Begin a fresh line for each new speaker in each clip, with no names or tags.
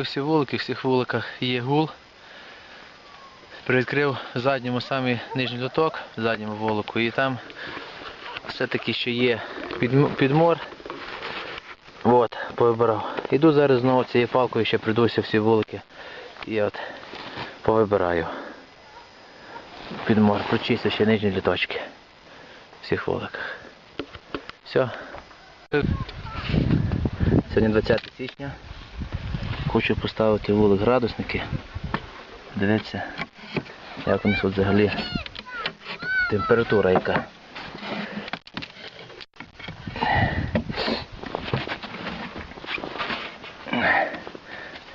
Всі вулики, в всіх вуликах є гул. Привідкрив задньому самий нижній лоток, задньому вулику, і там все-таки ще є підмор. От, повибирав. Іду зараз знову цією палкою, ще прийдуся всі вулики. І от повибираю. Підмор, прочистю ще нижні літочки. В всіх вуликах. Все. Сьогодні 20 січня. Хочу поставити вулик градусники. Дивіться, як у нас взагалі температура яка.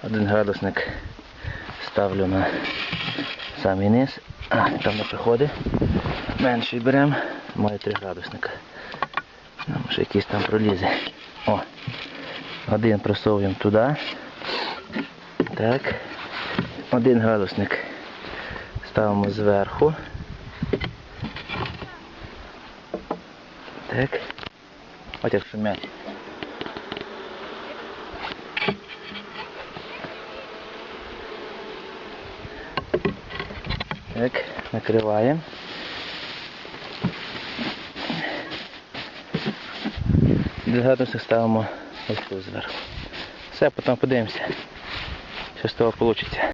Один градусник ставлю на самий низ, а там не приходить. Менший беремо, має 3 градусника. Ну, може якийсь там пролізе. О, один просовуємо туди. Так. Один градусник ставимо зверху. Так. Ось як шумять. Так, накриваємо. Один градусник ставимо ось тут зверху. Все, потім подивимося, все з того получите.